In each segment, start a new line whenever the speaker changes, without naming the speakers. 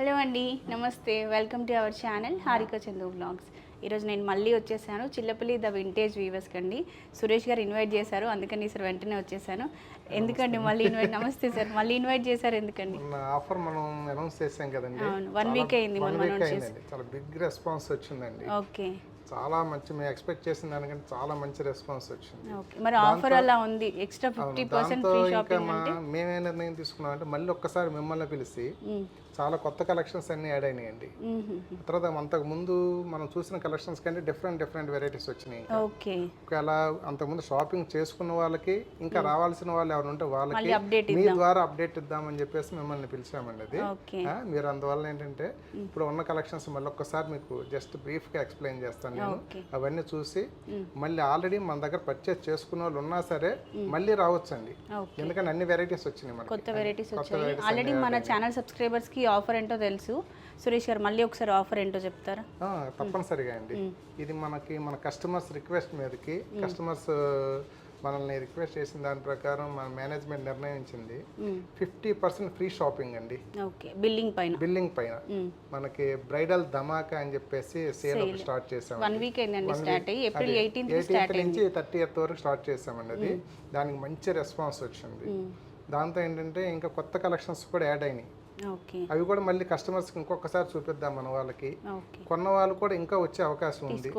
Hello అండి నమస్తే. Welcome to our channel Harika Chandu blogs ఈరోజు నేను మళ్ళీ వచ్చేసాను. చిల్లపల్లి ద వింటేజ్ వీవర్స్కి అండి. సురేష్ గారు ఇన్వైట్ చేశారు. అందుకని సార్ వెంటనే వచ్చేసాను. ఎందుకండి మళ్ళీ ఇన్వైట్? నమస్తే సార్. మళ్ళీ ఇన్వైట్ చేశారు ఎందుకండి?
ఆఫర్ మనం అనౌన్స్ చేసాం కదండి.
అవును. వన్ వీక్ అయింది మనం
చాలా బిగ్ రెస్పాన్స్ వచ్చిందండి.
ఓకే.
చాలా మంచి మేము ఎక్స్పెక్ట్ చేసిన దానికంటే చాలా మంచి రెస్పాన్స్ వచ్చింది.
ఓకే. మరి ఆఫర్ అలా ఉంది. Extra fifty percent free shopping అంటే?
మేమే నిర్ణయం తీసుకున్నాం అంటే మళ్ళీ ఒక్కసారి మిమ్మల్ని పిలిచి. చాలా కొత్త కలెక్షన్స్ అన్ని యాడ్ అయినాయండి. తర్వాత అంతకు ముందు మనం చూసిన కలెక్షన్స్ కంటే డిఫరెంట్ డిఫరెంట్ వెరైటీస్ వచ్చినాయి. ఒకవేళ అంతకుముందు షాపింగ్ చేసుకున్న వాళ్ళకి ఇంకా రావాల్సిన వాళ్ళు ఎవరు ఉంటే వాళ్ళకి మీ ద్వారా అప్డేట్ ఇద్దామని చెప్పేసి మిమ్మల్ని పిలిచామండి అది. మీరు అందువల్ల ఏంటంటే ఇప్పుడు ఉన్న కలెక్షన్స్ మళ్ళీ ఒక్కసారి మీకు జస్ట్ బ్రీఫ్గా ఎక్స్ప్లెయిన్ చేస్తాను నేను. అవన్నీ చూసి మళ్ళీ ఆల్రెడీ మన దగ్గర పర్చేస్ చేసుకున్న వాళ్ళు ఉన్నా సరే మళ్ళీ రావచ్చండి. ఎందుకంటే అన్ని వెరైటీస్ వచ్చినాయి మనకి.
కొత్త వెరైటీస్ ఆల్రెడీ మన ఛానల్ సబ్స్క్రైబర్స్కి ఆఫర్ ఏంటో తెలుసు. సురేష్ గారు మళ్ళీ ఒకసారి ఆఫర్ ఏంటో చెప్తారా?
తప్పనిసరిగా అండి. ఇది మనకి మన కస్టమర్స్ రిక్వెస్ట్ మీదకి కస్టమర్స్ మనల్ని రిక్వెస్ట్ చేసిన దాని ప్రకారం మన మేనేజ్మెంట్ నిర్ణయించింది. ఫిఫ్టీ పర్సెంట్ ఫ్రీ షాపింగ్ అండి.
ఓకే బిల్లింగ్ పైన.
బిల్లింగ్ పైన. మనకి బ్రైడల్ ధమాకా అని చెప్పేసి సేల్ స్టార్ట్ చేసాం
వన్ వీక్ అయిందండి స్టార్ట్ అయ్యి. ఏప్రిల్ ఎయిటీన్త్
నుంచి థర్టీ ఎయిత్ వరకు స్టార్ట్ చేసామండి అది. దానికి మంచి రెస్పాన్స్ వచ్చింది. దాంతో ఏంటంటే ఇంకా కొత్త కలెక్షన్స్ కూడా యాడ్ అయినాయి. అవి కూడా మళ్ళీ కస్టమర్స్కి ఇంకొకసారి చూపిద్దాం మన వాళ్ళకి. కొన్న వాళ్ళు కూడా ఇంకా వచ్చే అవకాశం ఉంది.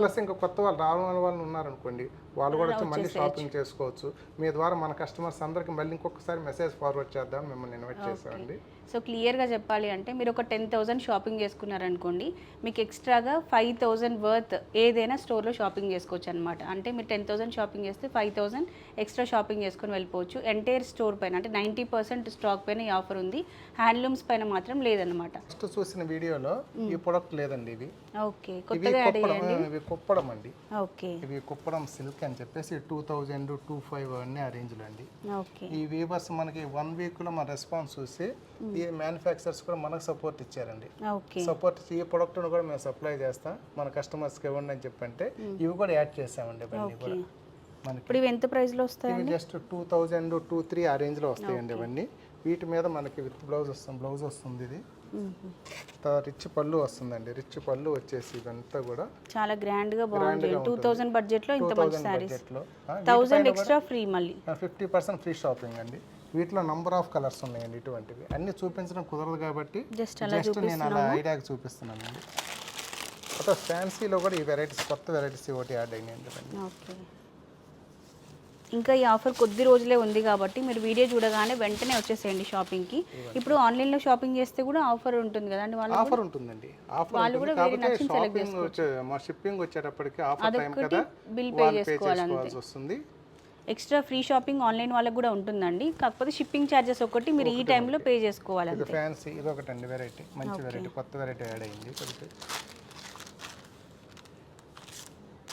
ప్లస్
ఇంకా కొత్త వాళ్ళు రావాలని వాళ్ళు ఉన్నారనుకోండి వాళ్ళు కూడా వచ్చి మళ్ళీ షాపింగ్ చేసుకోవచ్చు. మీ ద్వారా మన కస్టమర్స్ అందరికి మళ్ళీ ఇంకొకసారి మెసేజ్ ఫార్వర్డ్ చేద్దాం మిమ్మల్ని ఇన్వైట్ చేసామండి
సో క్లియర్గా చెప్పాలి అంటే మీరు ఒక టెన్ థౌసండ్ షాపింగ్ చేసుకున్నారనుకోండి మీకు ఎక్స్ట్రాగా ఫైవ్ థౌసండ్ వర్త్ ఏదైనా స్టోర్లో షాపింగ్ చేసుకోవచ్చు అనమాట అంటే మీరు టెన్ థౌసండ్ షాపింగ్ చేస్తే ఫైవ్ థౌసండ్ ఎక్స్ట్రా షాపింగ్ చేసుకొని వెళ్ళిపోవచ్చు. ఎంటైర్ స్టోర్ పైన అంటే నైంటీ పర్సెంట్ స్టాక్ పైన ఈ ఆఫర్ ఉంది. హ్యాండ్లూమ్స్ పైన మాత్రం లేదనమాట
ఫస్ట్ చూసిన వీడియోలో ఈ ప్రొడక్ట్ లేదండి ఇవి
ఓకే. కొత్తగా యాడ్
కుప్పడం ఇవి కుప్పడం అండి.
ఓకే.
ఇవి కుప్పడం సిల్క్ అని చెప్పేసి టూ థౌజండ్ టూ ఫైవ్ అన్నీ ఆ రేంజ్లో అండి. ఈ వీవర్స్ మనకి వన్ వీక్లో మన రెస్పాన్స్ చూసి ఈ మ్యానుఫ్యాక్చర్స్ కూడా మనకు సపోర్ట్ ఇచ్చారండి. సపోర్ట్ ఈ ప్రోడక్ట్ను కూడా మేము సప్లై చేస్తాం. మన కస్టమర్స్కి ఇవ్వండి అని చెప్పంటే ఇవి కూడా యాడ్ చేసామండి ఇవన్నీ కూడా. మనకి
ఎంత ప్రైస్లో వస్తాయి
just two thousand two three ఆ రేంజ్లో వస్తాయండి ఇవన్నీ. వీటి మీద మనకి విత్ బ్లౌజ్ వస్తుంది బ్లౌజ్ వస్తుంది ఇది. రిచ్ పళ్ళు వస్తుందండి. రిచ్ పళ్ళు వచ్చేసి ఇదంతా కూడా
చాలా గ్రాండ్గా బాగుంది. టూ థౌజండ్ బడ్జెట్లో ఇంత మంచి
బడ్జెట్లో.
థౌజండ్ ఎక్స్ట్రా ఫ్రీ మళ్ళీ.
ఫిఫ్టీ పర్సెంట్ ఫ్రీ షాపింగ్ అండి. వీటిలో నంబర్ ఆఫ్ కలర్స్ ఉన్నాయండి ఇటువంటివి. అన్ని చూపించడం కుదరదు కాబట్టి
జస్ట్
నేను అలా ఐడియాకి చూపిస్తున్నానండి. కొత్త ఫ్యాన్సీలో కూడా ఈ వెరైటీస్ కొత్త వెరైటీస్ ఒకటి యాడ్ ఇవన్నీ.
ఓకే. ఇంకా ఈ ఆఫర్ కొద్ది రోజులే ఉంది కాబట్టి మీరు వీడియో చూడగానే వెంటనే వచ్చేసేయండి షాపింగ్కి. ఇప్పుడు ఆన్లైన్లో షాపింగ్ చేస్తే కూడా ఆఫర్ ఉంటుంది కదండి వాళ్ళు
ఆఫర్ ఉంటుందండి. ఆఫర్ ఉంటుంది కాకపోతే షాపింగ్ వచ్చే మా షిప్పింగ్ వచ్చేటప్పటికి ఆఫర్ టైం కదా
బిల్ పే
వాళ్ళు చేసుకోవాల్సి వస్తుంది.
ఎక్స్ట్రా ఫ్రీ షాపింగ్ ఆన్లైన్ వాళ్ళకి కూడా ఉంటుందండి. కాకపోతే షిప్పింగ్ ఛార్జెస్ ఒకటి మీరు ఈ టైంలో పే చేసుకోవాలి
ఇది ఫ్యాన్సీ ఇది ఒకటండి వెరైటీ. మంచి వెరైటీ కొత్త వెరైటీ యాడ్ అయింది.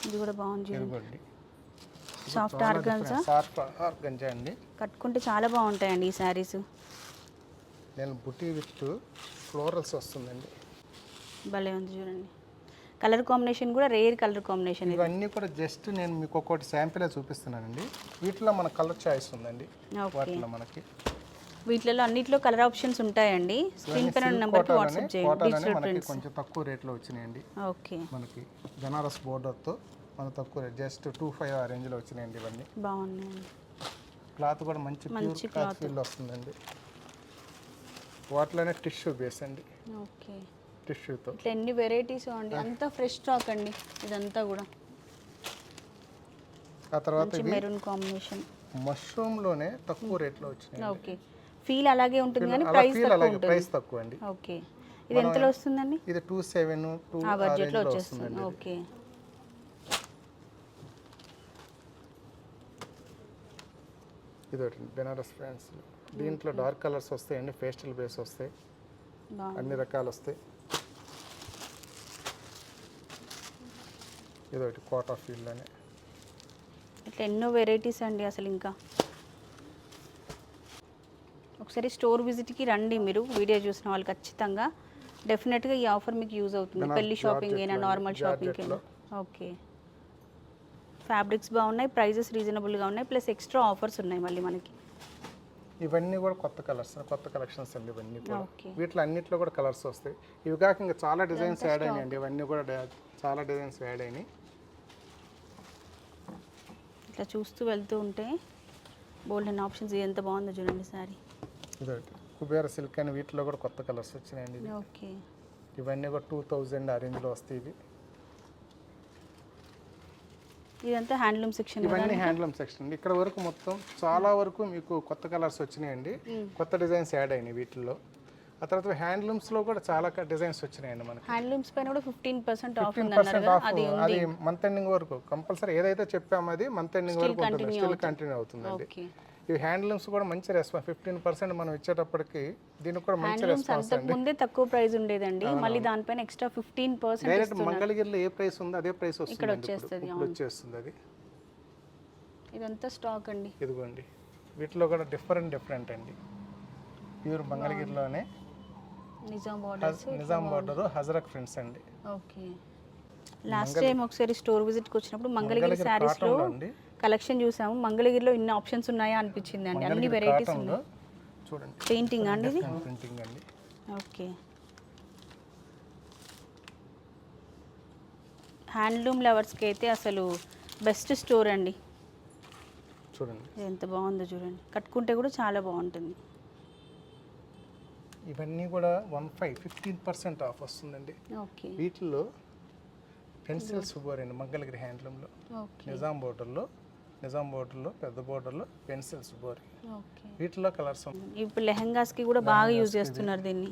ఇది కూడా బాగుంది సాఫ్ట్ ఆర్గన్సా
షార్ప్ గంజా అండి.
కట్టుకుంటే చాలా బాగుంటాయండి ఈ శారీస్.
నేను బుటీ విత్ ఫ్లోరల్స్ వస్తుందండి.
భలే ఉంది చూడండి. కలర్ కాంబినేషన్ కూడా రేర్ కలర్ కాంబినేషన్ ఇది.
ఇవన్నీ కూడా జస్ట్ నేను మీకు ఒక్కొక్కటి శాంపిల్ చూపిస్తున్నానండి. వీటిలో మన కలర్ చాయిస్ ఉందండి.
ఓకే
వాటిలో మనకి.
వీటిలో అన్నిట్లో కలర్ ఆప్షన్స్ ఉంటాయండి. స్క్రీన్ పైన నెంబర్కి వాట్సాప్ చేయండి. డిజిటల్
మనకి
ప్రింట్స్
కొంచెం తక్కువ రేట్లో వచ్చినాయండి.
ఓకే
మనకి బెనారస్ బోర్డర్తో మన తక్కువ రేట్ జస్ట్ టూ ఫైవ్ ఆ రేంజ్లో వచ్చినాయండి ఇవన్నీ.
బాగున్నాయండి.
క్లాత్ కూడా మంచి ప్యూర్ క్లాత్ ఫీల్ వస్తుందండి. వాటిలోనే టిష్యూ బేస్ అండి.
ఓకే.
టిష్యూతో.
ఇట్లా ఎన్ని వెరైటీస్ అండి. అంతా ఫ్రెష్ స్టాక్ అండి. ఇదంతా కూడా.
ఆ తర్వాత
మంచి మెరూన్ కాంబినేషన్.
మష్రూమ్లోనే తక్కువ రేట్లో వచ్చినాయి
ఓకే. ఫీల్ అలాగే ఉంటుంది కానీ ప్రైస్
అలాగే ప్రైస్ తక్కువ అండి.
ఓకే. ఇది ఎంతలో వస్తుందండి?
ఇది టూ సెవెన్ టూ
ఆ బడ్జెట్లో వచ్చేస్తుంది. ఓకే.
ఇది ఒకటి బెనారస్ ఫ్యాన్స్ దీంట్లో డార్క్ కలర్స్ వస్తాయండి పేస్టల్ బేస్ వస్తాయి. అన్ని రకాలు వస్తాయి. ఇది ఒకటి కోటా ఫీల్డ్ అని.
ఇట్లా ఎన్నో వెరైటీస్ అండి అసలు ఇంకా. ఒకసారి స్టోర్ విజిట్కి రండి మీరు వీడియో చూసిన వాళ్ళు ఖచ్చితంగా. డెఫినెట్గా ఈ ఆఫర్ మీకు యూజ్ అవుతుంది. పెళ్ళి షాపింగ్ అయినా నార్మల్ షాపింగ్ అయినా. ఓకే. ఫ్యాబ్రిక్స్ బాగున్నాయి ప్రైజెస్ రీజనబుల్గా ఉన్నాయి ప్లస్ ఎక్స్ట్రా ఆఫర్స్ ఉన్నాయి మళ్ళీ మనకి.
ఇవన్నీ కూడా కొత్త కలర్స్ కొత్త కలెక్షన్స్ అండి ఇవన్నీ కూడా. వీటిలో అన్నిట్లో కూడా కలర్స్ వస్తాయి. ఇవి కాక ఇంకా చాలా డిజైన్స్ యాడ్ అయినాయండి. ఇవన్నీ కూడా చాలా డిజైన్స్ యాడ్ అయినాయి.
ఇట్లా చూస్తూ వెళ్తూ ఉంటే బోల్డ్ అండ్ ఆప్షన్స్ ఎంత బాగుందో చూడండి సారీ.
ఇదొకటి. కుబేర సిల్క్ అని వీటిలో కూడా కొత్త కలర్స్ వచ్చినాయండి.
ఓకే.
ఇవన్నీ కూడా టూ థౌజండ్ ఆ రేంజ్లో వస్తాయి ఇవి.
ఇదంతా హ్యాండ్లూమ్ సెక్షన్
ఇవన్నీ హ్యాండ్లూమ్ సెక్షన్ ఇక్కడ వరకు మొత్తం చాలా వరకు మీకు కొత్త కలర్స్ వచ్చినాయండి. కొత్త డిజైన్స్ యాడ్ అయినాయి వీటిల్లో. ఆ తర్వాత హ్యాండ్లూమ్స్లో కూడా చాలా డిజైన్స్ వచ్చినాయండి మనకి.
హ్యాండ్లూమ్స్ పైన కూడా ఫిఫ్టీన్ పర్సెంట్ ఆఫ్ అది
అది మంత్ ఎండింగ్ వరకు. కంపల్సరీ ఏదైతే చెప్పామో అది మంత్ ఎండింగ్ వరకు ఉంటుంది. స్టిల్ కంటిన్యూ అవుతుందండి. ఈ హ్యాండ్లూమ్స్ కూడా మంచి రెస్పాన్స్ ఫిఫ్టీన్ పర్సెంట్ మనం ఇచ్చేటప్పటికి దీనికి కూడా మంచి రెస్పాన్స్
ముందే తక్కువ ప్రైస్ ఉండేదండి. మళ్ళీ దానిపైన ఎక్స్ట్రా ఫిఫ్టీన్ పర్సెంట్
డైరెక్ట్ మంగళగిరిలో ఏ ప్రైస్ ఉందో అదే ప్రైస్ వస్తుంది ఇప్పుడు.
వచ్చేస్తది,
వచ్చేస్తుంది అది.
ఇదంతా స్టాక్ అండి.
ఇదిగోండి. వీటిలో కూడా డిఫరెంట్ డిఫరెంట్ అండి. ప్యూర్ మంగళగిరిలోనే.
నిజాం బార్డర్స్
నిజాం బార్డర్ హజరక్ ఫ్రెండ్స్ అండి.
ఓకే. లాస్ట్ టైం ఒకసారి స్టోర్ విజిట్కి వచ్చినప్పుడు మంగళగిరి
శారీస్లో అండి.
కలెక్షన్ చూసాము. మంగళగిరిలో ఇన్ని ఆప్షన్స్ ఉన్నాయా అనిపించింది అండి. అన్ని వెరైటీస్ ఉన్నాయి.
చూడండి.
పెయింటింగ్ అండి ఇది?
ప్రింటింగ్ అండి.
ఓకే. హ్యాండ్లూమ్ లవర్స్కి అయితే అసలు బెస్ట్ స్టోర్ అండి.
చూడండి.
ఎంత బాగుందో చూడండి. కట్టుకుంటే కూడా చాలా బాగుంటుంది.
ఇవన్నీ కూడా one five fifteen percent off వస్తుందండి.
ఓకే.
వీటిల్లో పెన్సిల్ సుబోర్ అండి మంగళగిరి హ్యాండ్లూమ్లో
ఓకే.
నిజాం బోర్డర్లో నిజాం బోర్డర్లో పెద్ద బోర్డర్లో పెన్సిల్ సుబోర్
ఓకే.
వీటిలో కలర్స్
ఇప్పుడు లెహంగాస్కి కూడా బాగా యూజ్ చేస్తున్నారు దీన్ని.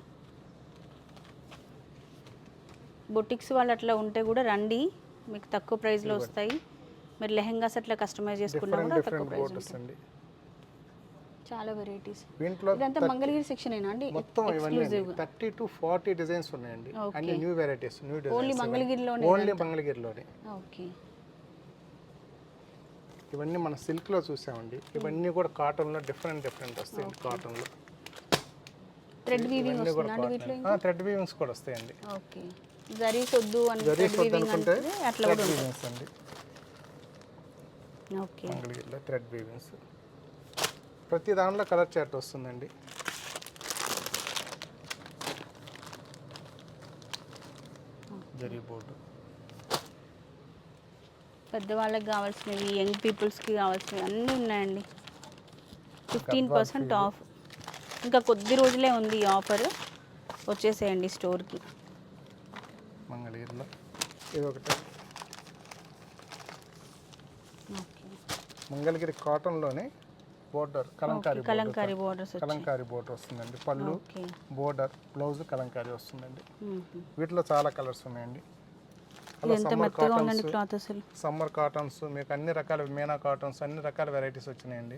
బొటిక్స్ వాళ్ళు అట్లా ఉంటే కూడా రండి మీకు తక్కువ ప్రైస్లో వస్తాయి. మీరు లెహంగాస్ అట్లా కస్టమైజ్ చేసుకున్నా కూడా తక్కువ ప్రైస్
అండి.
చాలా వెరైటీస్ ఇదంతా మంగళగిరి సెక్షన్ ఏనా అండి?
మొత్తం ఇవన్నీ థర్టీ టు ఫార్టీ డిజైన్స్ ఉన్నాయండి. అన్ని new varieties new
only
designs
మంగళగిరిలోనే
only మంగళగిరిలోనే.
ఓకే.
ఇవన్నీ మన సిల్క్లో చూసామండి. ఇవన్నీ కూడా కాటన్లో డిఫరెంట్ డిఫరెంట్ వస్తాయి కాటన్లో.
థ్రెడ్ వీవింగ్
కూడా థ్రెడ్ వీవింగ్స్ కూడా వస్తాయండి.
ఓకే. జరీస్ వద్దు అని
జరీస్
థ్రెడ్ వీవింగ్
అనుకుంటే
అంటే అట్లా కూడా
వీవింగ్స్ అండి.
ఓకే.
మంగళగిరిలో థ్రెడ్ వీవింగ్స్ ప్రతి దాంట్లో కలర్ చార్ట్ వస్తుందండి. జరీ బోర్డు.
పెద్దవాళ్ళకి కావాల్సినవి యంగ్ పీపుల్స్కి కావాల్సినవి అన్నీ ఉన్నాయండి. Fifteen percent off. ఇంకా కొద్ది రోజులే ఉంది ఈ ఆఫర్. వచ్చేసేయండి స్టోర్కి.
మంగళగిరిలో. ఇది ఒకటి Mangalagiri కాటన్లోనే border Kalamkari
Kalamkari borders
Kalamkari border వస్తుందండి. పళ్ళు బోర్డర్ బ్లౌజ్ కలంకారీ వస్తుందండి. వీటిలో చాలా కలర్స్ ఉన్నాయండి.
ఎంత మెత్తగా ఉందండి క్లాత్ అసలు?
సమ్మర్ కాటన్స్ మీకు అన్ని రకాల మీనా కాటన్స్ అన్ని రకాల వెరైటీస్ వచ్చినాయండి.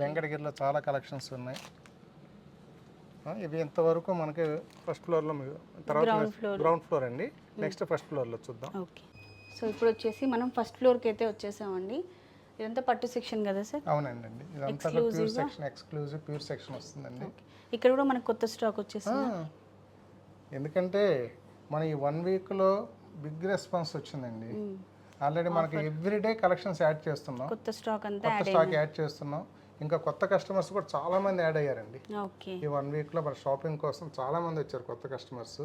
వెంకటగిరిలో చాలా కలెక్షన్స్ ఉన్నాయి. ఇవి ఇంతవరకు మనకి ఫస్ట్ ఫ్లోర్లో తర్వాత. Ground floor. అండి. నెక్స్ట్ ఫస్ట్ ఫ్లోర్లో చూద్దాం.
ఓకే. సో ఇప్పుడు వచ్చేసి మనం ఫస్ట్ ఫ్లోర్కి అయితే వచ్చేసామండి. ఇదంతా పట్టు సెక్షన్ కదా సార్?
అవునండి. అండి ఇదంతా pure section exclusive pure section వస్తుందండి.
ఇక్కడ కూడా మనకు కొత్త స్టాక్ వచ్చేసింది?
ఎందుకంటే మన ఈ వన్ వీక్లో బిగ్ రెస్పాన్స్ వచ్చిందండి. ఆల్రెడీ మనకి ఎవ్రీడే కలెక్షన్స్ యాడ్ చేస్తున్నాం.
కొత్త స్టాక్ అంతా
కొత్త స్టాక్ యాడ్ చేస్తున్నాం. ఇంకా కొత్త కస్టమర్స్ కూడా చాలా మంది యాడ్ అయ్యారండి.
ఓకే.
ఈ వన్ వీక్లో మన షాపింగ్ కోసం చాలా మంది వచ్చారు కొత్త కస్టమర్స్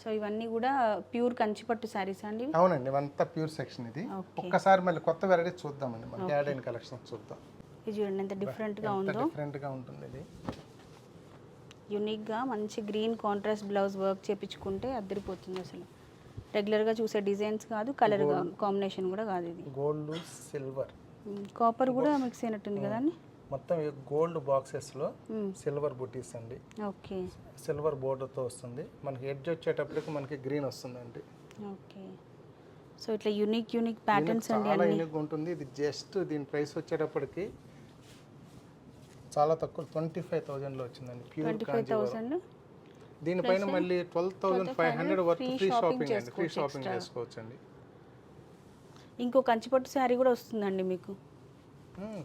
సో ఇవన్నీ కూడా ప్యూర్ కంచిపట్టు శారీస్ అండి?
అవునండి ఇవంతా ప్యూర్ సెక్షన్ ఇది. ఒక్కసారి మళ్ళీ కొత్త వెరైటీ చూద్దామండి. మనకి యాడ్ అయిన కలెక్షన్స్ చూద్దాం.
ఇది చూడండి ఎంత డిఫరెంట్గా
ఎంత
ఉందో.
డిఫరెంట్గా ఉంటుంది ఇది.
యూనిక్గా మంచి గ్రీన్ కాంట్రాస్ట్ బ్లౌజ్ వర్క్ చేపించుకుంటే అద్దరిపోతుంది అసలు. రెగ్యులర్గా చూసే డిజైన్స్ కాదు కలర్ కాంబినేషన్ కూడా కాదు ఇది.
Gold silver.
కాపర్ కూడా మిక్స్ అయినట్టుంది కదండి
మొత్తం ఈ గోల్డ్ బాక్సెస్లో సిల్వర్ బుటీస్ అండి.
ఓకే.
సిల్వర్ బోర్డర్తో వస్తుంది. మనకి ఎడ్జ్ వచ్చేటప్పటికి మనకి గ్రీన్ వస్తుందండి.
ఓకే. సో ఇట్లా యూనిక్ యూనిక్ ప్యాటర్న్స్ అండి
చాలా యూనిక్ ఉంటుంది. ఇది జస్ట్ దీని ప్రైస్ వచ్చేటప్పటికి చాలా తక్కువ ట్వంటీ ఫైవ్ థౌజండ్లో వచ్చిందండి. ప్యూర్
ట్వంటీ ఫైవ్ థౌసండ్
దీనిపైన మళ్ళీ twelve thousand five hundred worth free shopping అండి ఫ్రీ షాపింగ్ చేసుకోవచ్చు అండి
ఇంకో కంచిపట్టు శారీ కూడా వస్తుందండి మీకు.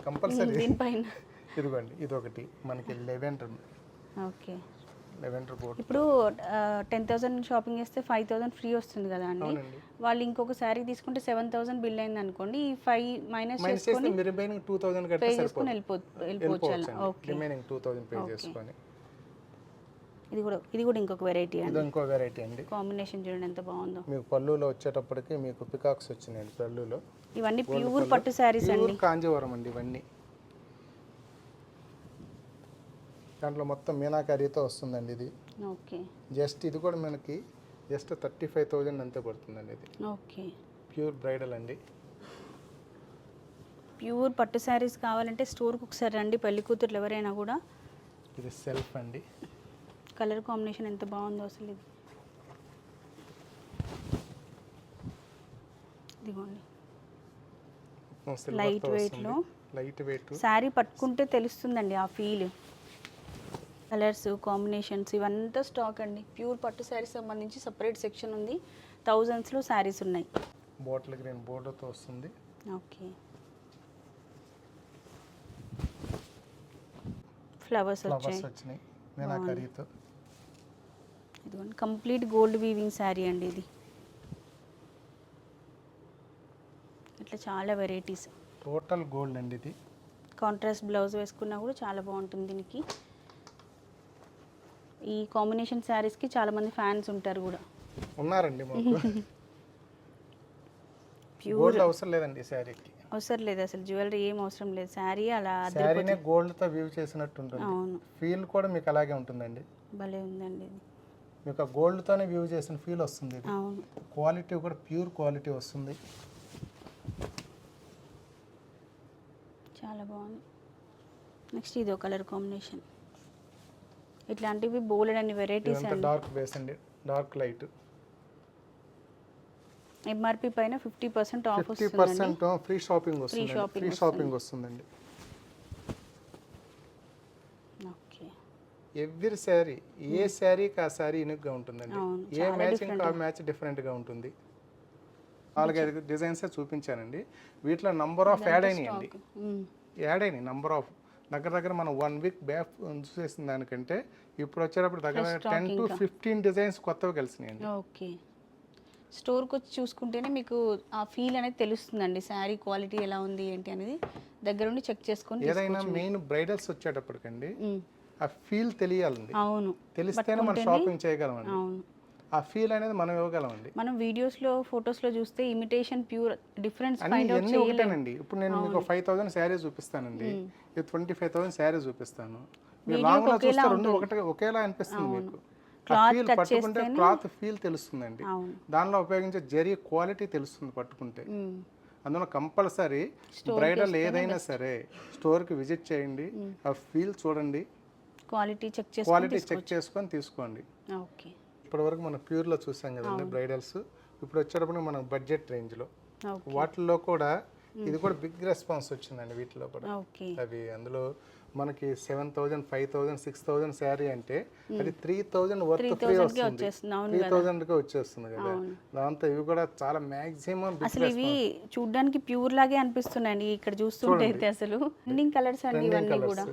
కంపల్సరీ.
దీనిపైన.
ఇదిగోండి ఇది ఒకటి మనకి లెవెండర్
ఓకే.
Lavender border.
ఇప్పుడు టెన్ థౌసండ్ షాపింగ్ చేస్తే ఫైవ్ థౌసండ్ ఫ్రీ వస్తుంది కదా అండి. వాళ్ళు ఇంకొక శారీ తీసుకుంటే సెవెన్ థౌసండ్ బిల్ అయింది అనుకోండి ఈ ఫైవ్ మైనస్ చేసుకొని
మీరు టూ థౌసండ్
పే చేసుకొని వెళ్ళిపోవచ్చు okay.
Remaining two thousand pay చేసుకొని.
ఇది కూడా ఇది కూడా ఇంకొక వెరైటీ
ఇది
అండి
ఇంకో వెరైటీ అండి.
కాంబినేషన్ చూడండి ఎంత బాగుందో.
మీకు పళ్ళులో వచ్చేటప్పటికి మీకు పికాక్స్ వచ్చినాయండి పళ్ళులో.
ఇవన్నీ ప్యూర్ పట్టు శారీస్ అండి.
ప్యూర్ కాంజీవరం అండి ఇవన్నీ. దాంట్లో మొత్తం మీనాకారీతో వస్తుందండి ఇది.
ఓకే.
జస్ట్ ఇది కూడా మనకి జస్ట్ థర్టీ ఫైవ్ థౌజండ్ అంతే పడుతుందండి ఇది.
ఓకే.
ప్యూర్ బ్రైడల్ అండి.
ప్యూర్ పట్టు శారీస్ కావాలంటే స్టోర్కి ఒకసారి రండి పెళ్ళి కూతుర్లు ఎవరైనా కూడా.
ఇది సెల్ఫ్ అండి.
కలర్ కాంబినేషన్ ఎంత బాగుందో అసలు ఇది. ఇదిగోండి. Light weight లో.
లైట్ వెయిట్
శారీ పట్టుకుంటే తెలుస్తుందండి ఆ ఫీల్ కలర్స్ కాంబినేషన్స్ ఇవంతా స్టాక్ అండి. ప్యూర్ పట్టు శారీస్ సంబంధించి సపరేట్ సెక్షన్ ఉంది. థౌజండ్స్లో శారీస్ ఉన్నాయి.
బాటిల్ గ్రీన్ బోర్డర్తో వస్తుంది.
ఓకే ఫ్లవర్స్ వచ్చాయి.
మీనాకారీతో
ఇదిగోండి కంప్లీట్ గోల్డ్ వీవింగ్ శారీ అండి ఇది. ఇట్లా చాలా వెరైటీస్.
టోటల్ గోల్డ్ అండి ఇది.
కాంట్రాస్ట్ బ్లౌజ్ వేసుకున్నా కూడా చాలా బాగుంటుంది దీనికి. ఈ కాంబినేషన్ శారీస్కి చాలా మంది ఫ్యాన్స్ ఉంటారు కూడా.
ఉన్నారండి మాకు.
ప్యూర్
గోల్డ్ అవసరం లేదండి ఈ శారీకి.
అవసరం లేదు అసలు జ్యువెలరీ ఏం అవసరం లేదు. శారీ అలా
శారీనే గోల్డ్తో వ్యూ చేసినట్టు ఉంటుంది
అవును.
ఫీల్ కూడా మీకు అలాగే ఉంటుందండి.
భలే ఉందండి ఇది.
మీకు ఆ గోల్డ్తోనే వ్యూ చేసిన ఫీల్ వస్తుంది ఇది.
అవును.
క్వాలిటీ కూడా ప్యూర్ క్వాలిటీ వస్తుంది.
చాలా బాగుంది. నెక్స్ట్ ఇది కలర్ కాంబినేషన్ ఇట్లాంటివి బోలెడ్ అన్ని వెరైటీస్
ఇదంతా
అండి.
డార్క్ బేస్ అండి. డార్క్ లైట్
ఎంఆర్పి పైన fifty percent off
fifty percent free shopping వస్తుంది ఫ్రీ షాపింగ్ వస్తుందండి.
ఓకే.
ఎవ్రీ శారీ ఏ శారీకి ఆ శారీ యూనిక్గా ఉంటుందండి. ఏ మ్యాచింగ్ ఆ మ్యాచ్ డిఫరెంట్గా ఉంటుంది. నాలుగైదు డిజైన్సే చూపించానండి. వీటిలో నంబర్ ఆఫ్ యాడ్ అయినాయండి. యాడ్ అయినాయి నంబర్ ఆఫ్ దగ్గర దగ్గర మనం వన్ వీక్ బ్యాక్ చూసేసిన దానికంటే ఇప్పుడు వచ్చేటప్పుడు దగ్గర టెన్ టు ఫిఫ్టీన్ డిజైన్స్ కొత్తవి కలిసినాయండి.
ఓకే. స్టోర్కి వచ్చి చూసుకుంటేనే మీకు ఆ ఫీల్ అనేది తెలుస్తుందండి. శారీ క్వాలిటీ ఎలా ఉంది ఏంటి అనేది దగ్గరుండి చెక్ చేసుకొని
ఏదైనా మెయిన్ బ్రైడల్స్ వచ్చేటప్పటికండి. ఆ ఫీల్ తెలియాలండి.
అవును.
తెలిస్తేనే మనం షాపింగ్ చేయగలమండి.
అవును.
ఆ ఫీల్ అనేది మనం ఇవ్వగలమండి.
మనం వీడియోస్లో ఫోటోస్లో చూస్తే imitation pure difference find out
ఒకటేనండి. ఇప్పుడు నేను మీకు ఫైవ్ థౌసండ్ శారీ చూపిస్తానండి. ఇది ట్వంటీ ఫైవ్ థౌసండ్ శారీ చూపిస్తాను. మీరు లాంగ్లో చూస్తే రెండు ఒకటే ఒకేలా అనిపిస్తుంది మీకు. ఫీల్ పట్టుకుంటే క్లాత్ ఫీల్ తెలుస్తుందండి. దానిలో ఉపయోగించే జరీ క్వాలిటీ తెలుస్తుంది పట్టుకుంటే. అందులో కంపల్సరీ బ్రైడల్ ఏదైనా సరే స్టోర్కి విజిట్ చేయండి. ఆ ఫీల్ చూడండి.
క్వాలిటీ చెక్ చేసుకొని
క్వాలిటీ చెక్ చేసుకొని తీసుకోండి.
ఓకే.
ఇప్పటివరకు మనం ప్యూర్లో చూసాం కదండి బ్రైడల్స్. ఇప్పుడు వచ్చేటప్పుడు మనం బడ్జెట్ రేంజ్లో వాటిల్లో కూడా ఇది కూడా బిగ్ రెస్పాన్స్ వచ్చిందండి వీటిలో కూడా. అవి అందులో మనకి seven thousand five thousand six thousand sari అంటే అది త్రీ థౌజండ్ వర్త్ ఫ్రీ వస్తుంది. త్రీ థౌజండ్కే వచ్చేస్తుంది కదా. దాంతో ఇవి కూడా చాలా మ్యాక్సిమం
అసలు ఇవి చూడ్డానికి ప్యూర్ లాగే అనిపిస్తున్నాయండి ఇక్కడ చూస్తుంటే అయితే అసలు. ట్రెండింగ్ కలర్స్ అండి ఇవన్నీ కూడా.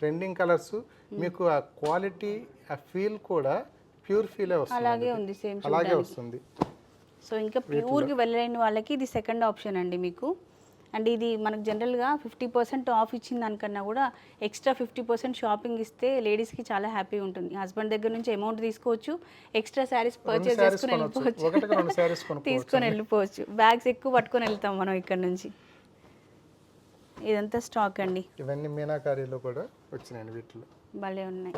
ట్రెండింగ్ కలర్స్ మీకు ఆ క్వాలిటీ ఆ ఫీల్ కూడా ప్యూర్ ఫీలే వస్తుంది
అలాగే ఉంది సేమ్
అలాగే వస్తుంది.
సో ఇంకా ప్యూర్కి వెళ్ళలేని వాళ్ళకి ఇది సెకండ్ ఆప్షన్ అండి మీకు. అండ్ ఇది మనకు జనరల్గా ఫిఫ్టీ పర్సెంట్ ఆఫ్ ఇచ్చిన దానికన్నా కూడా ఎక్స్ట్రా ఫిఫ్టీ పర్సెంట్ షాపింగ్ ఇస్తే లేడీస్కి చాలా హ్యాపీ ఉంటుంది. హస్బెండ్ దగ్గర నుంచి అమౌంట్ తీసుకోవచ్చు ఎక్స్ట్రా శారీస్ పర్చేస్ చేసుకుని వెళ్ళిపోవచ్చు. తీసుకొని వెళ్ళిపోవచ్చు. బ్యాగ్స్ ఎక్కువ పట్టుకొని వెళ్తాం మనం ఇక్కడ నుంచి. ఇదంతా స్టాక్ అండి.
ఇవన్నీ మీనాకారీలో కూడా వచ్చినాయండి వీటిలో.
భలే ఉన్నాయి.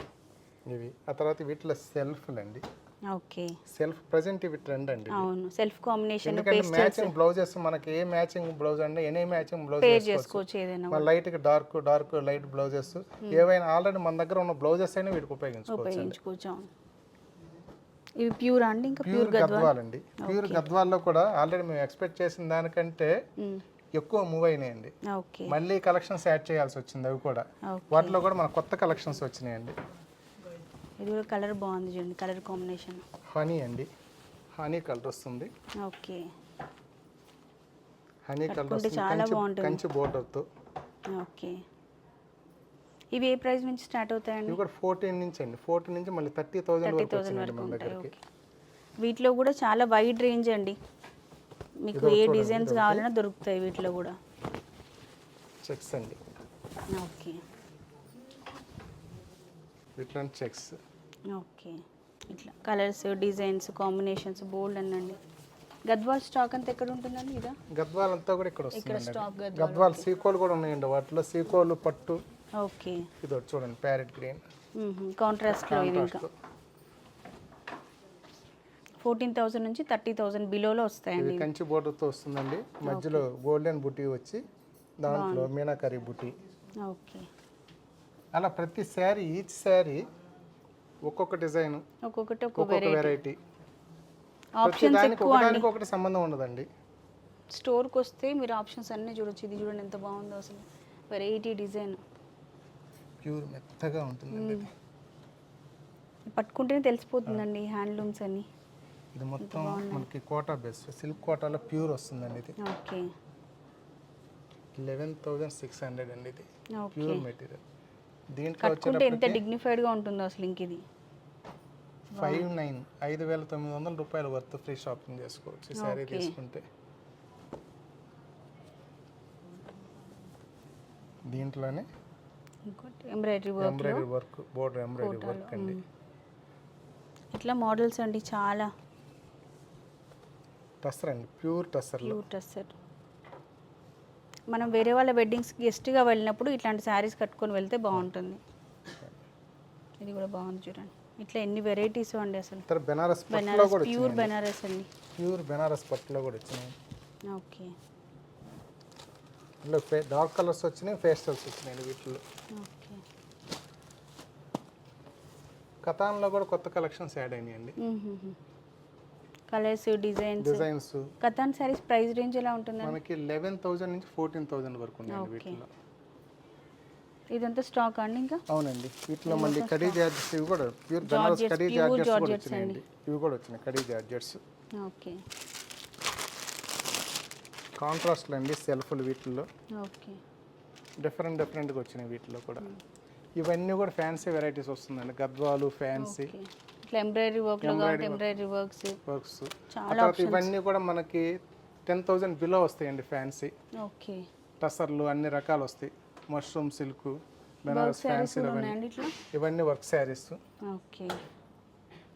ఇవి. ఆ తర్వాత వీటిలో సెల్ఫ్లు అండి
ఓకే.
సెల్ఫ్ ప్రజెంట్ ఇవి ట్రెండ్ అండి
అవును సెల్ఫ్ కాంబినేషన్
మ్యాచింగ్ బ్లౌజెస్ మనకి ఏ మ్యాచింగ్ బ్లౌజ్ అంటే ఎనీ మ్యాచింగ్ బ్లౌజ్
చేసుకోవచ్చు ఏదైనా
లైట్కి డార్క్ డార్క్ లైట్ బ్లౌజెస్ ఏవైనా ఆల్రెడీ మన దగ్గర ఉన్న బ్లౌజెస్ అయినా వీటికి ఉపయోగించుకోవచ్చు
ఇవి ప్యూర్ అండి? ఇంకా ప్యూర్
గద్వాల్? అండి. ప్యూర్ గద్వాల్లో కూడా ఆల్రెడీ మేము ఎక్స్పెక్ట్ చేసిన దానికంటే ఎక్కువ మూవ్ అయినాయండి. మళ్ళీ కలెక్షన్స్ యాడ్ చేయాల్సి వచ్చింది అవి కూడా. వాటిలో కూడా మన కొత్త కలెక్షన్స్ వచ్చినాయండి.
ఇది కూడా కలర్ బాగుంది చూడండి కలర్ కాంబినేషన్.
హనీ అండి. హనీ కలర్ వస్తుంది.
ఓకే.
హనీ కలర్ వస్తుంది.
చాలా బాగుంటుంది.
కంచి బోర్డర్తో.
ఓకే. ఇవి ఏ ప్రైస్ నుంచి స్టార్ట్ అవుతాయండి?
ఇవి కూడా ఫోర్టీన్ నుంచి అండి. ఫోర్టీన్ నుంచి మళ్ళీ థర్టీ థౌసండ్ వరకు
వరకు
మన దగ్గరికి
ఓకే. వీటిలో కూడా చాలా వైడ్ రేంజ్ అండి. మీకు ఏ డిజైన్స్ కావాలన్నా దొరుకుతాయి వీటిలో కూడా.
చెక్స్ అండి.
ఓకే.
ఇట్లాంటి చెక్స్
ఓకే ఇట్లా కలర్స్ డిజైన్స్ కాంబినేషన్స్ బోల్డ్ అనండి గద్వాల్ స్టాక్ అంతా ఎక్కడ ఉంటుందండి ఇదా?
గద్వాల్ అంతా కూడా ఇక్కడ
ఇక్కడ
వస్తుంది
స్టాక్ గద్వాల్
గద్వాల్ సీకోలు కూడా ఉన్నాయండి. వాటిలో సీకోలు పట్టు.
ఓకే.
ఇది ఒకటి చూడండి ప్యారెట్ గ్రీన్.
కాంట్రాస్ట్లో ఇది ఇంకా. ఫోర్టీన్ థౌసండ్ నుంచి థర్టీ థౌసండ్ బిలోలో వస్తాయండి
ఇది కంచి బోర్డర్తో వస్తుందండి. మధ్యలో గోల్డెన్ బుటీ వచ్చి దాంట్లో మీనాకరీ బుటీ.
ఓకే.
అలా ప్రతి శారీ ఈచ్ శారీ ఒక్కొక్క డిజైన్
ఒక్కొక్కటి ఒక్కొక్క వెరైటీ ఆప్షన్స్
ఒకదానికి ఒకటి సంబంధం ఉండదండి.
స్టోర్కి వస్తే మీరు ఆప్షన్స్ అన్నీ చూడొచ్చు. ఇది చూడండి ఎంత బాగుందో అసలు. వెరైటీ డిజైన్
ప్యూర్ మెత్తగా ఉంటుందండి ఇది.
పట్టుకుంటేనే తెలిసిపోతుందండి హ్యాండ్లూమ్స్ అని
ఇది మొత్తం మనకి కోటా బేస్ సిల్క్ కోటాలో ప్యూర్ వస్తుందండి ఇది.
Okay.
Eleven thousand six hundred అండి ఇది. ప్యూర్ మెటీరియల్
కట్టుకుంటే ఎంత డిగ్నిఫైడ్గా ఉంటుందో అసలు ఇంక ఇది.
ఫైవ్ నైన్ ఐదు వేల తొమ్మిది వందల రూపాయల వర్త్ ఫ్రీ షాపింగ్ చేసుకోవచ్చు శారీ
Okay.
తీసుకుంటే. దీంట్లోనే
embroidery work
embroidery work border embroidery work అండి.
ఇట్లా మోడల్స్ అండి చాలా.
టస్సర్ అండి ప్యూర్ టస్సర్లో.
క్యూట్ అసలు మనం వేరే వాళ్ళ వెడ్డింగ్స్ గెస్ట్గా వెళ్ళినప్పుడు ఇట్లాంటి శారీస్ కట్టుకొని వెళ్తే బాగుంటుంది. ఇది కూడా బాగుంది చూడండి. ఇట్లా ఎన్ని వెరైటీస్ అండి అసలు.
బెనారస్
బెనారస్ ప్యూర్ బెనారస్ అండి.
ప్యూర్ బెనారస్ పట్టులో కూడా వచ్చినాయి.
ఓకే.
ఇందులో డార్క్ కలర్స్ వచ్చినాయి ఫేస్టల్స్ వచ్చినాయి వీటిలో
ఓకే.
కథాన్లో కూడా కొత్త కలెక్షన్స్ యాడ్ అయినాయండి.
Colours designs.
Designs.
Katan saris price range ఎలా ఉంటుందండి?
మనకి లెవెన్ థౌజండ్ నుంచి ఫోర్టీన్ థౌజండ్ వరకు ఉన్నాయండి
Okay.
వీటిలో.
ఇదంతా స్టాక్ అండి ఇంకా?
అవునండి. వీటిలో మళ్ళీ కడీ జార్జెట్స్ ఇవి కూడా ప్యూర్ బెనారస్ కడీ జార్జెట్స్ కూడా వచ్చినాయండి. ఇవి కూడా వచ్చినాయి కడీ జార్జెట్స్.
ఓకే.
కాంట్రాస్ట్లు అండి సెల్ఫ్లు వీటిల్లో.
ఓకే.
డిఫరెంట్ డిఫరెంట్గా వచ్చినాయి వీటిలో కూడా. ఇవన్నీ కూడా ఫ్యాన్సీ వెరైటీస్ వస్తుందండి. గద్వాలు ఫ్యాన్సీ
ఇట్లా ఎంబ్రాయిడరీ వర్క్లో కాబట్టి ఎంబ్రాయిడరీ వర్క్స్
వర్క్స్
చాలా
ఇవన్నీ కూడా మనకి టెన్ థౌజండ్ బిలో వస్తాయండి ఫ్యాన్సీ
ఓకే.
టసర్లు అన్ని రకాలు వస్తాయి. మష్రూమ్ సిల్క్ బెనారస్ ఫ్యాన్సీ ఇవన్నీ వర్క్ శారీస్
ఓకే.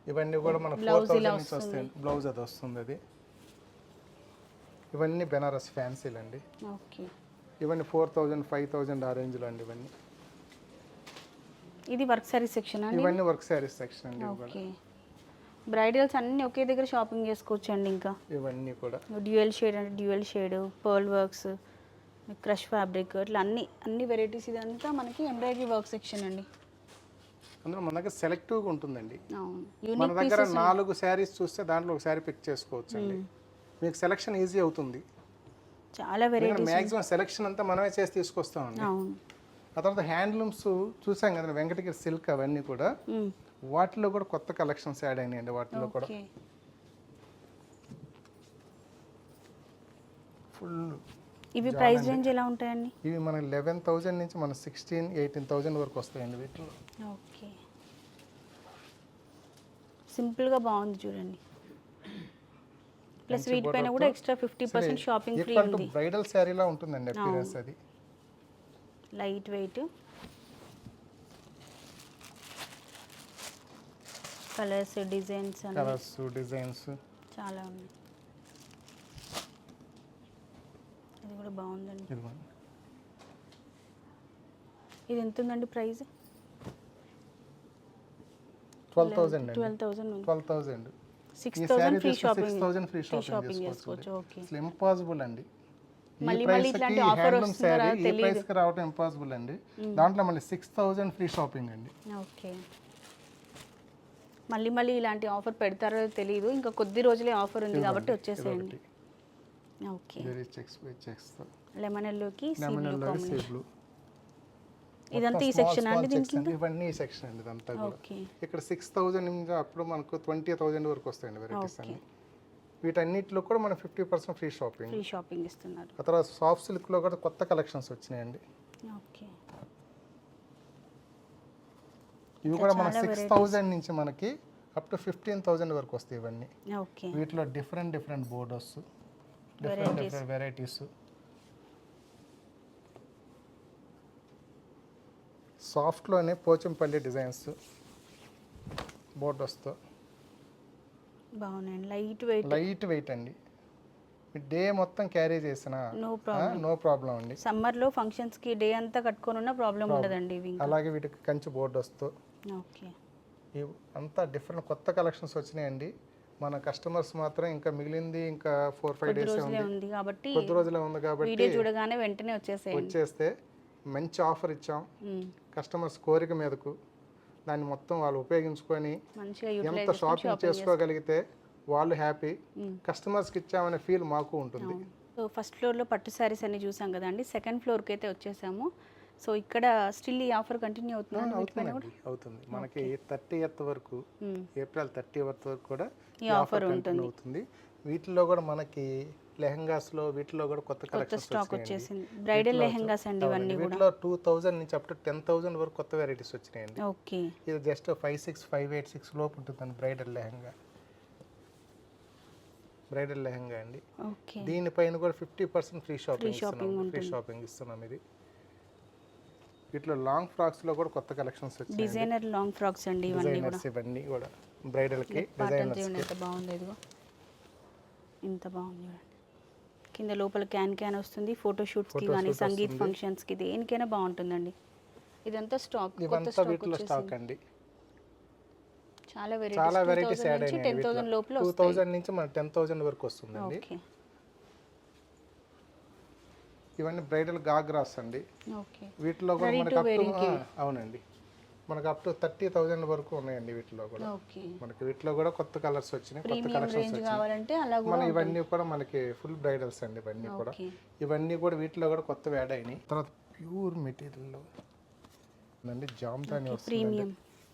ఇవన్నీ కూడా మన ఫోర్ థౌజండ్ నుంచి వస్తాయి. బ్లౌజ్ అది వస్తుంది అది. ఇవన్నీ బెనారస్ ఫ్యాన్సీలు అండి
ఓకే.
ఇవన్నీ ఫోర్ థౌజండ్ ఫైవ్ థౌజండ్ ఆ రేంజ్లో అండి ఇవన్నీ.
ఇది వర్క్ సారీ సెక్షన్ అండి?
ఇవన్నీ వర్క్ శారీస్ సెక్షన్ అండి
ఓకే. బ్రైడల్స్ అన్నీ ఒకే దగ్గర షాపింగ్ చేసుకోవచ్చు అండి ఇంకా?
ఇవన్నీ కూడా.
డ్యూయల్ షేడ్ అంటే dual shade pearl works crush fabric ఇట్లా అన్ని అన్ని వెరైటీస్ ఇదంతా మనకి ఎంబ్రాయిడరీ వర్క్ సెక్షన్ అండి.
అందులో మన దగ్గర సెలెక్టివ్గా ఉంటుందండి. మన దగ్గర నాలుగు శారీస్ చూస్తే దాంట్లో ఒక శారీ పిక్ చేసుకోవచ్చు అండి మీకు సెలెక్షన్ ఈజీ అవుతుంది.
చాలా వెరైటీస్
మ్యాక్సిమం సెలెక్షన్ అంతా మనమే చేసి తీసుకొస్తామండి.
అవును.
ఆ తర్వాత హ్యాండ్లూమ్స్ చూసాం కదా వెంకటగిరి సిల్క్ అవన్నీ కూడా. వాటిలో కూడా కొత్త కలెక్షన్స్ యాడ్ అయినాయండి వాటిలో కూడా. ఫుల్
ఇవి ప్రైస్ రేంజ్ ఎలా ఉంటాయండి?
ఇవి మనకి లెవెన్ థౌజండ్ నుంచి మన సిక్స్టీన్ ఎయిటీన్ థౌజండ్ వరకు వస్తాయండి వీటిలో.
ఓకే. సింపుల్గా బాగుంది చూడండి. ప్లస్ వీటిపైన కూడా extra fifty percent shopping free ఉంది.
బ్రైడల్ శారీలా ఉంటుందండి అపీరెన్స్ అది.
Light weight. Colours designs
colours designs.
చాలా ఉన్నాయి. ఇది కూడా బాగుందండి. ఇది ఎంత ఉందండి ప్రైస్?
ట్వెల్వ్ అండి.
Twelve thousand
twelve thousand
six thousand free
six
shopping
thousand free shopping చేసుకోవచ్చు.
ఓకే.
అసలు ఇంపాసిబుల్ అండి.
మళ్ళీ మళ్ళీ ఇట్లాంటి వస్తుందా.
ప్రైస్ రావడం ఇంపాసిబుల్ అండి. దాంట్లో మళ్ళీ సిక్స్ థౌసండ్ ఫ్రీ షాపింగ్ అండి.
ఓకే. మళ్ళీ మళ్ళీ ఇలాంటి ఆఫర్ పెడతారో తెలియదు ఇంకా కొద్ది రోజులే ఆఫర్ ఉంది కాబట్టి వచ్చేసేయండి. ఓకే. లెమన్ ఎల్లోకి
సీ బ్లూ
ఇదంతా ఈ సెక్షన్ అండి దీనికి
ఇవన్నీ ఈ సెక్షన్ అండి ఇదంతా కూడా. ఇక్కడ సిక్స్ థౌజండ్ నుంచి అప్పుడు మనకు ట్వంటీ థౌజండ్ వరకు వస్తాయండి వెరైటీస్ అన్ని. వీటన్నిటిలో కూడా మనం fifty percent free shopping.
Free shopping ఇస్తున్నారు.
ఆ తర్వాత సాఫ్ట్ సిల్క్లో కూడా కొత్త కలెక్షన్స్ వచ్చినాయండి.
ఓకే.
ఇవి కూడా మన సిక్స్ థౌజండ్ నుంచి మనకి అప్ టు ఫిఫ్టీన్ థౌజండ్ వరకు వస్తాయి ఇవన్నీ.
ఓకే.
వీటిలో different different borders different different varieties సాఫ్ట్లోనే Pochampally designs బోర్డర్స్తో
బాగున్నాయండి. Light weight.
లైట్ వెయిట్ అండి. డే మొత్తం క్యారీ చేసిన
నో ప్రాబ్లం.
నో ప్రాబ్లం అండి.
సమ్మర్లో ఫంక్షన్స్కి డే అంతా కట్టుకొని ఉన్న ప్రాబ్లం ఉండదండి ఇవి
అలాగే వీటికి కంచి బోర్డర్స్తో
ఓకే.
ఇవి అంతా డిఫరెంట్ కొత్త కలెక్షన్స్ వచ్చినాయండి. మన కస్టమర్స్ మాత్రం ఇంకా మిగిలింది ఇంకా ఫోర్ ఫైవ్ డేస్
ఉంది. కాబట్టి
కొద్ది రోజులే ఉంది కాబట్టి
వీడియో చూడగానే వెంటనే వచ్చేసేయండి.
వచ్చేస్తే మంచి ఆఫర్ ఇచ్చాం. కస్టమర్స్ కోరిక మీదకు దాన్ని మొత్తం వాళ్ళు ఉపయోగించుకొని ఎంత షాపింగ్ చేసుకోగలిగితే వాళ్ళు హ్యాపీ కస్టమర్స్కి ఇచ్చామనే ఫీల్ మాకు ఉంటుంది.
సో ఫస్ట్ ఫ్లోర్లో పట్టు శారీస్ అన్ని చూసాం కదండి సెకండ్ ఫ్లోర్కి అయితే వచ్చేసాము. సో ఇక్కడ స్టిల్ ఈ ఆఫర్ కంటిన్యూ అవుతుంది
అవుతుంది. మనకి థర్టీ ఎత్ వరకు. ఏప్రిల్ థర్టీ ఎత్ వరకు కూడా
ఈ ఆఫర్
అవుతుంది. వీటిలో కూడా మనకి లెహంగాస్లో వీటిలో కూడా కొత్త కలెక్షన్స్
స్టాక్ వచ్చేసింది. బ్రైడల్ లెహెంగాస్ అండి ఇవన్నీ కూడా.
వీటిలో టూ థౌజండ్ నుంచి అప్ టు టెన్ థౌజండ్ వరకు కొత్త వెరైటీస్ వచ్చినాయండి.
ఓకే.
ఇది just five six five eight six లోపు ఉంటుందండి బ్రైడల్ లెహంగా. బ్రైడల్ లెహంగా అండి.
ఓకే.
దీనిపైన కూడా ఫిఫ్టీ పర్సెంట్ ఫ్రీ షాపింగ్ ఇస్తున్నాం. ఫ్రీ షాపింగ్ ఇస్తున్నాం ఇది. వీటిలో లాంగ్ ఫ్రాక్స్లో కూడా కొత్త కలెక్షన్స్ వచ్చాయి
డిజైనర్ లాంగ్ ఫ్రాక్స్ అండి ఇవన్నీ కూడా.
డిజైనర్స్ ఇవన్నీ కూడా.
పాటలు చూడండి ఎంత బాగుంది ఇదిగో. ఇంత బాగుంది చూడండి. కింద లోపల క్యాన్ క్యాన్ వస్తుంది ఫోటో షూట్స్కి కానీ సంగీత్ ఫంక్షన్స్కి దేనికైనా బాగుంటుందండి. ఇదంతా స్టాక్ కొత్త స్టాక్
వీటిలో స్టాక్ అండి.
చాలా
చాలా
varieties
varieties add
ten thousand లోపల
టూ థౌజండ్ నుంచి మన టెన్ థౌజండ్ వరకు వస్తుందండి.
ఓకే.
ఇవన్నీ బ్రైడల్ గాగ్రాస్ అండి.
ఓకే.
వీటిలో కూడా మనకి అవునండి. మనకు అప్ టు థర్టీ థౌజండ్ వరకు ఉన్నాయండి వీటిలో కూడా. మనకి వీటిలో కూడా కొత్త కలర్స్ వచ్చినాయి కొత్త కలెక్షన్స్ మన ఇవన్నీ కూడా మనకి ఫుల్ బ్రైడల్స్ అండి ఇవన్నీ కూడా. ఇవన్నీ కూడా వీటిలో కూడా కొత్త యాడ్ అయినాయి. తర్వాత ప్యూర్ మెటీరియల్లో అండి జామ్దాని వస్తుంది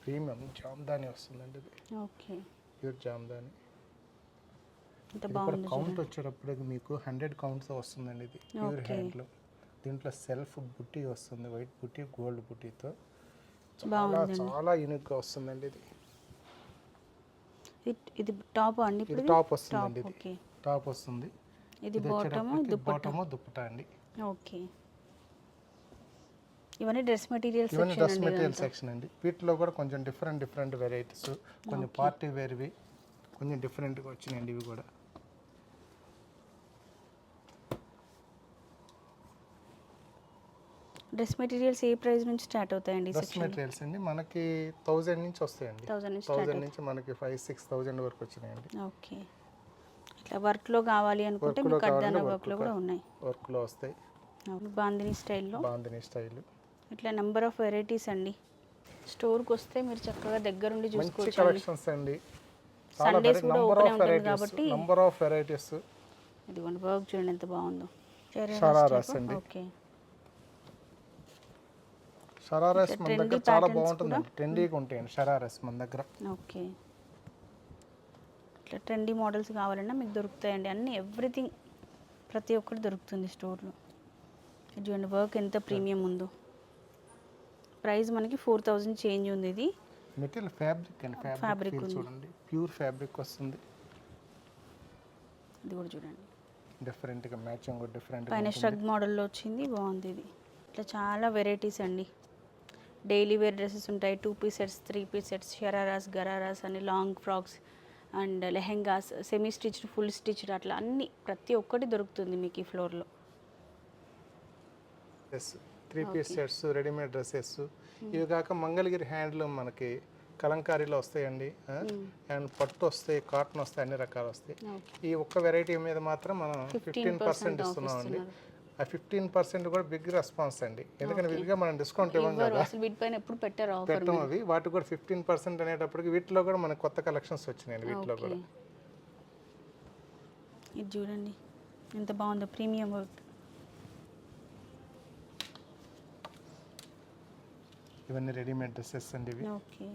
ప్రీమియం.
జామ్దాని వస్తుందండి ఇది.
ఓకే.
ప్యూర్ జామ్దాని. కౌంట్ వచ్చేటప్పటికి మీకు హండ్రెడ్ కౌంట్స్ వస్తుందండి ఇది. ప్యూర్ హ్యాండ్లో దీంట్లో సెల్ఫ్ బుట్టి వస్తుంది వైట్ బుట్టి గోల్డ్ బుట్టితో. చాలా చాలా యూనిక్గా వస్తుందండి ఇది.
ఇది- టాప్ అండి
ఇది టాప్ వస్తుందండి ఇది. టాప్ వస్తుంది.
ఇది బాటమ్
బాటము దుప్పటా అండి.
ఓకే. ఇవన్నీ డ్రెస్ మెటీరియల్స్
ఇవన్నీ డ్రెస్ మెటీరియల్ సెక్షన్ అండి. వీటిలో కూడా కొంచెం డిఫరెంట్ డిఫరెంట్ వెరైటీస్ కొంచెం పార్టీ వేర్వి కొంచెం డిఫరెంట్గా వచ్చినాయండి ఇవి కూడా.
డ్రెస్ మెటీరియల్స్ ఏ ప్రైస్ నుంచి స్టార్ట్ అవుతాయండి
డ్రెస్ మెటీరియల్స్ అండి మనకి థౌజండ్ నుంచి వస్తాయండి. థౌజండ్ నుంచి మనకి ఫైవ్ సిక్స్ థౌజండ్ వరకు వచ్చినాయండి.
ఓకే. ఇట్లా వర్క్లో కావాలి అనుకుంటే మీకు కడ్దాన వర్క్లో కూడా ఉన్నాయి.
వర్క్లో వస్తాయి.
బాందిని స్టైల్లో?
బాగుంది స్టైల్.
ఇట్లా నెంబర్ ఆఫ్ వెరైటీస్ అండి. స్టోర్కి వస్తే మీరు చక్కగా దగ్గరుండి చూసుకోవచ్చు
కలెక్షన్స్ అండి.
Sundays కూడా
ఆఫ్
ఉంటుంది కాబట్టి
నంబర్ ఆఫ్ వెరైటీస్
ఇదిగోండి వర్క్ చూడండి ఎంత బాగుందో.
షరారాస్ అండి.
ఓకే.
షరారస్ మన దగ్గర చాలా బాగుంటుందండి ట్రెండీగా ఉంటాయండి షరారస్ మన దగ్గర.
ఓకే. ఇట్లా ట్రెండీ మోడల్స్ కావాలన్నా మీకు దొరుకుతాయండి. అన్ని ఎవ్రీథింగ్ ప్రతి ఒక్కటి దొరుకుతుంది స్టోర్లో చూడండి వర్క్ ఎంత ప్రీమియం ఉందో. ప్రైస్ మనకి ఫోర్ థౌజండ్ చేంజ్ ఉంది ఇది.
మెటీరియల్ ఫ్యాబ్రిక్ అండి ఫ్యాబ్రిక్ చూడండి. ప్యూర్ ఫ్యాబ్రిక్ వస్తుంది.
ఇది కూడా చూడండి.
డిఫరెంట్గా మ్యాచింగ్ డిఫరెంట్
పైన స్ట్రగ్ మోడల్లో వచ్చింది బాగుంది ఇది. ఇట్లా చాలా వెరైటీస్ అండి. డైలీ వేర్ డ్రెస్సెస్ ఉంటాయి. Two piece sets three piece sets shararas gararas అని long frocks and lehengas semi stitched full stitched అట్లా అన్ని ప్రతి ఒక్కటి దొరుకుతుంది మీకు ఈ ఫ్లోర్లో.
Three piece sets readymade dresses ఇవి కాక మంగళగిరి హ్యాండ్లూమ్ మనకి కలంకారీలో వస్తాయండి. అండ్ పట్టు వస్తాయి కాటన్ వస్తాయి అన్ని రకాలు వస్తాయి. ఈ ఒక్క వెరైటీ మీద మాత్రం మనం ఫిఫ్టీన్ పర్సెంట్ ఇస్తున్నామండి. ఆ ఫిఫ్టీన్ పర్సెంట్ కూడా బిగ్ రెస్పాన్స్ అండి. ఎందుకంటే విడిగా మనం డిస్కౌంట్ ఇవ్వం కదా.
వీటిపైన ఎప్పుడు పెట్టారు ఆఫర్
పెట్టం అవి. వాటికి కూడా ఫిఫ్టీన్ పర్సెంట్ అనేటప్పటికి వీటిలో కూడా మనకు కొత్త కలెక్షన్స్ వచ్చినాయండి వీటిలో కూడా.
ఇది చూడండి. ఎంత బాగుందో ప్రీమియం వర్క్
ఇవన్నీ రెడీమేడ్ డ్రెస్సెస్ అండి ఇవి.
ఓకే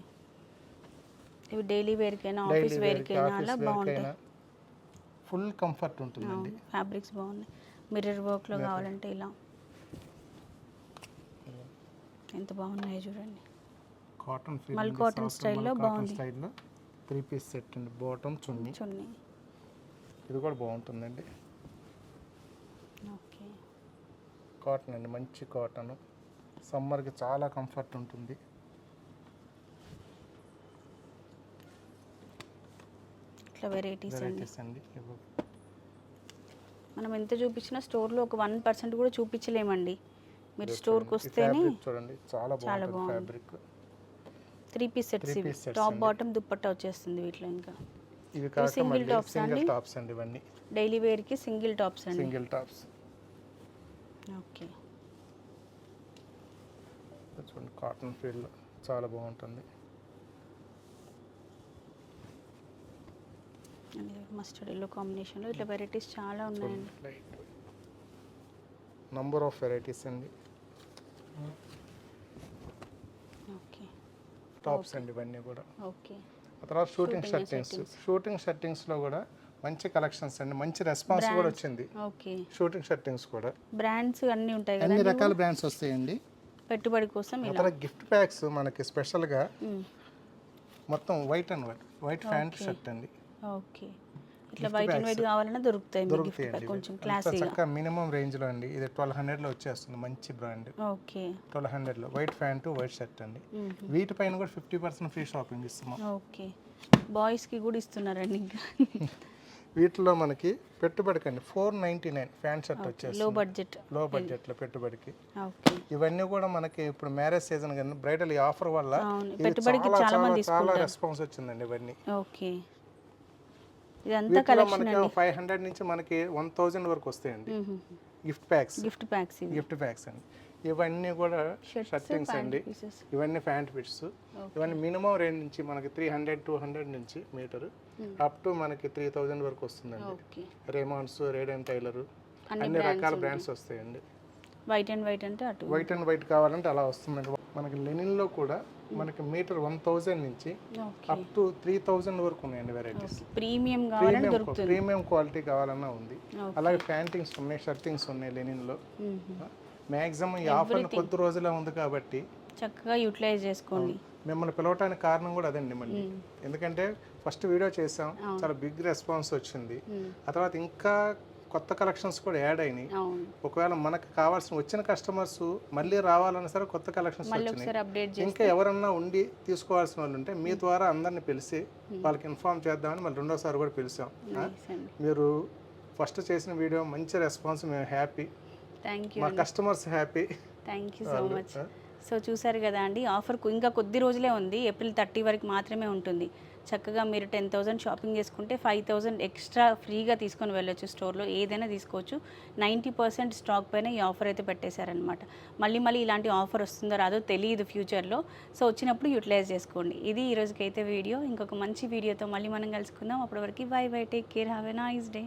ఇవి డైలీ వేర్కైనా ఆఫీస్ వేర్కైనా అలా బాగుంటాయి.
ఫుల్ కంఫర్ట్ ఉంటుందండి.
ఫ్యాబ్రిక్స్ బాగున్నాయి. మిర్రర్ వర్క్లో కావాలంటే ఇలా. ఎంత బాగున్నాయో చూడండి.
కాటన్
మల్ కాటన్ స్టైల్లో బాగుంది.
స్టైల్లో త్రీ పీస్ సెట్ అండి బాటమ్ చున్నీ.
చున్నీ.
ఇది కూడా బాగుంటుందండి.
ఓకే.
కాటన్ అండి మంచి కాటన్ సమ్మర్కి చాలా కంఫర్ట్ ఉంటుంది.
ఇట్లా వెరైటీస్ అండి.
వెరైటీస్ అండి.
మనం ఎంత చూపించినా స్టోర్లో ఒక వన్ పర్సెంట్ కూడా చూపించలేమండి. మీరు స్టోర్కి వస్తేనే
చూడండి. చాలా
చాలా
బాగుంటుంది
బాగుంది. Three piece sets top. Bottom dupatta వచ్చేస్తుంది వీటిలో ఇంకా.
సింగిల్
అండి?
టాప్స్ అండి ఇవన్నీ.
డైలీ వేర్కి సింగిల్ టాప్స్ అండి.
Single tops.
ఓకే.
చూడండి కాటన్ ఫీల్ చాలా బాగుంటుంది.
మస్టర్డ్ ఎల్లో కాంబినేషన్లో ఇట్లా వెరైటీస్ చాలా ఉన్నాయండి.
నంబర్ ఆఫ్ వెరైటీస్ అండి.
ఓకే.
టాప్స్ అండి ఇవన్నీ కూడా.
ఓకే.
ఆ తర్వాత షూటింగ్ షర్టింగ్స్. షూటింగ్ షర్టింగ్స్లో కూడా మంచి కలెక్షన్స్ అండి. మంచి రెస్పాన్స్ కూడా వచ్చింది.
ఓకే.
షూటింగ్ షర్టింగ్స్ కూడా.
బ్రాండ్స్ అన్నీ ఉంటాయి
అన్ని రకాల బ్రాండ్స్ వస్తాయండి.
పెట్టుబడి కోసం
తర్వాత గిఫ్ట్ ప్యాక్స్ మనకి స్పెషల్గా. మొత్తం white and white white pant shirt అండి.
ఓకే. ఇట్లా వైట్ అండ్ వైట్ కావాలన్నా దొరుకుతాయి గిఫ్ట్ కొంచెం క్లాసీగా
చక్కగా మినిమం రేంజ్లో అండి. ఇది ట్వెల్వ్ హండ్రెడ్లో వచ్చేస్తుంది మంచి బ్రాండ్
ఓకే.
ట్వెల్వ్ హండ్రెడ్లో వైట్ ప్యాంటు వైట్ షర్ట్ అండి. వీటిపైన కూడా ఫిఫ్టీ పర్సెంట్ ఫ్రీ షాపింగ్ ఇస్తున్నాం.
ఓకే. బాయ్స్కి కూడా ఇస్తున్నారండి ఇంకా.
వీటిలో మనకి పెట్టుబడికి అండి ఫోర్ నైంటీ నైన్ ప్యాంట్
షర్ట్లో
వచ్చేసి బడ్జెట్లో బడ్జెట్లో పెట్టుబడికి ఇవన్నీ కూడా మనకి ఇప్పుడు మ్యారేజ్ సీజన్ కానీ బ్రైడల్ ఈ ఆఫర్ వల్ల
పెట్టుబడికి
చాలా రెస్పాన్స్ వచ్చిందండి ఇవన్నీ.
ఓకే. ఇదంతా కలెక్షన్
మనకి ఫైవ్ హండ్రెడ్ నుంచి మనకి వన్ థౌజండ్ వరకు వస్తాయండి. Gift packs.
గిఫ్ట్ ప్యాక్స్ ఇవి.
గిఫ్ట్ ప్యాక్స్ అండి. ఇవన్నీ కూడా షర్టింగ్స్ అండి. ఇవన్నీ ప్యాంట్ పిట్స్ ఇవన్నీ మినిమం రేంజ్ నుంచి మనకి త్రీ హండ్రెడ్ టూ హండ్రెడ్ నుంచి మీటర్. అప్ టు మనకి త్రీ థౌజండ్ వరకు వస్తుందండి. రేమాన్స్ రేడన్ టైలర్.
అన్ని
అన్ని రకాల బ్రాండ్స్ వస్తాయండి.
వైట్ అండ్ వైట్ అంటే అటు.
వైట్ అండ్ వైట్ కావాలంటే అలా వస్తుందండి. మనకి లెనిన్లో కూడా మనకి మీటర్ వన్ థౌజండ్ నుంచి అప్ టు త్రీ థౌజండ్ వరకు ఉన్నాయండి వెరైటీస్
ప్రీమియం
ప్రీమియం క్వాలిటీ కావాలన్నా ఉంది. అలాగే ప్యాంటింగ్స్ ఉన్నాయి షర్టింగ్స్ ఉన్నాయి లెనిన్లో
మ్మ్.
మ్యాక్సిమం ఈ ఆఫర్ కొద్ది రోజులే ఉంది కాబట్టి
చక్కగా యూటిలైజ్ చేసుకోండి.
మిమ్మల్ని పిలవటానికి కారణం కూడా అదండి మళ్ళీ. ఎందుకంటే ఫస్ట్ వీడియో చేసాం చాలా బిగ్ రెస్పాన్స్ వచ్చింది. ఆ తర్వాత ఇంకా కొత్త కలెక్షన్స్ కూడా యాడ్ అయినాయి. ఒకవేళ మనకు కావాల్సిన వచ్చిన కస్టమర్స్ మళ్ళీ రావాలన్నా సరే కొత్త కలెక్షన్స్ వచ్చినాయి. ఇంకా ఎవరన్నా ఉండి తీసుకోవాల్సిన వాళ్ళు ఉంటే మీ ద్వారా అందరిని పిలిచి వాళ్ళకి ఇన్ఫార్మ్ చేద్దామని మళ్ళీ రెండోసారి కూడా పిలిచాం. మీరు ఫస్ట్ చేసిన వీడియో మంచి రెస్పాన్స్ మేము హ్యాపీ.
థ్యాంక్ యూ
మా customers happy.
Thank you so much so చూసారు కదా అండి ఆఫర్ ఇంకా కొద్ది రోజులే ఉంది. ఏప్రిల్ థర్టీ వరకు మాత్రమే ఉంటుంది. చక్కగా మీరు టెన్ థౌసండ్ షాపింగ్ చేసుకుంటే ఫైవ్ థౌసండ్ ఎక్స్ట్రా ఫ్రీగా తీసుకొని వెళ్ళొచ్చు స్టోర్లో ఏదైనా తీసుకోవచ్చు. నైంటీ పర్సెంట్ స్టాక్ పైన ఈ ఆఫర్ అయితే పెట్టేశారనమాట మళ్ళీ మళ్ళీ ఇలాంటి ఆఫర్ వస్తుందో రాదో తెలియదు ఫ్యూచర్లో. సో వచ్చినప్పుడు యూటిలైజ్ చేసుకోండి. ఇది ఈ రోజుకైతే వీడియో. ఇంకొక మంచి వీడియోతో మళ్ళీ మనం కలుసుకుందాం. అప్పటి వరకు bye bye take care have a nice day.